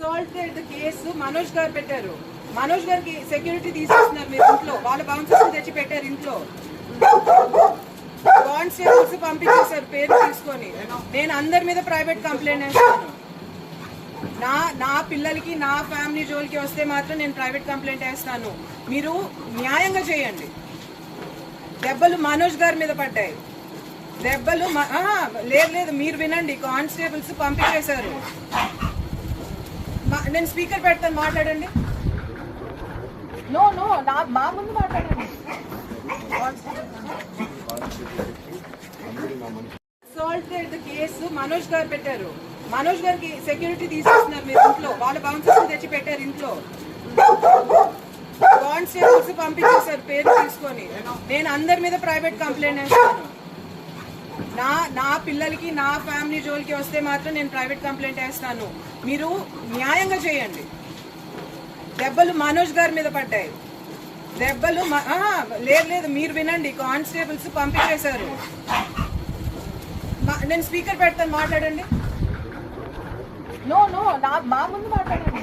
Assaulted case Manoj గారు పెట్టారు. మనోజ్ గారికి సెక్యూరిటీ తీసుకొస్తున్నారు మీరు ఇంట్లో. వాళ్ళ బౌన్సర్స్ తెచ్చి పెట్టారు ఇంట్లో. కానిస్టేబుల్స్ పంపించేశారు పేరు తీసుకొని. నేను అందరి మీద ప్రైవేట్ కంప్లైంట్ వేస్తాను. నా నా పిల్లలకి నా ఫ్యామిలీ జోలికి వస్తే మాత్రం నేను ప్రైవేట్ కంప్లైంట్ వేస్తాను. మీరు న్యాయంగా చేయండి. దెబ్బలు మనోజ్ గారి మీద పడ్డాయి. దెబ్బలు లేదు లేదు మీరు వినండి. కానిస్టేబుల్స్ పంపించేశారు. నేను స్పీకర్ పెడతాను మాట్లాడండి. నో నో నా మా ముందు మాట్లాడండి. అసాల్టెడ్ కేసు మనోజ్ గారు పెట్టారు. మనోజ్ గారికి సెక్యూరిటీ తీసుకొస్తున్నారు మీరు ఇంట్లో. వాళ్ళ బౌన్సర్స్ తెచ్చి పెట్టారు ఇంట్లో. కానిస్టేబుల్స్ పంపించేశారు? పేరు తీసుకొని. నేను అందరి మీద ప్రైవేట్ కంప్లైంట్ వేస్తాను. నా నా పిల్లలకి నా ఫ్యామిలీ జోలికి వస్తే మాత్రం నేను ప్రైవేట్ కంప్లైంట్ వేస్తాను. మీరు న్యాయంగా చేయండి. దెబ్బలు మనోజ్ గారి మీద పడ్డాయి. దెబ్బలు లేదు లేదు మీరు వినండి. కానిస్టేబుల్స్ పంపించేశారు. నేను స్పీకర్ పెడతాను మాట్లాడండి. నో నో నా మా ముందు మాట్లాడండి.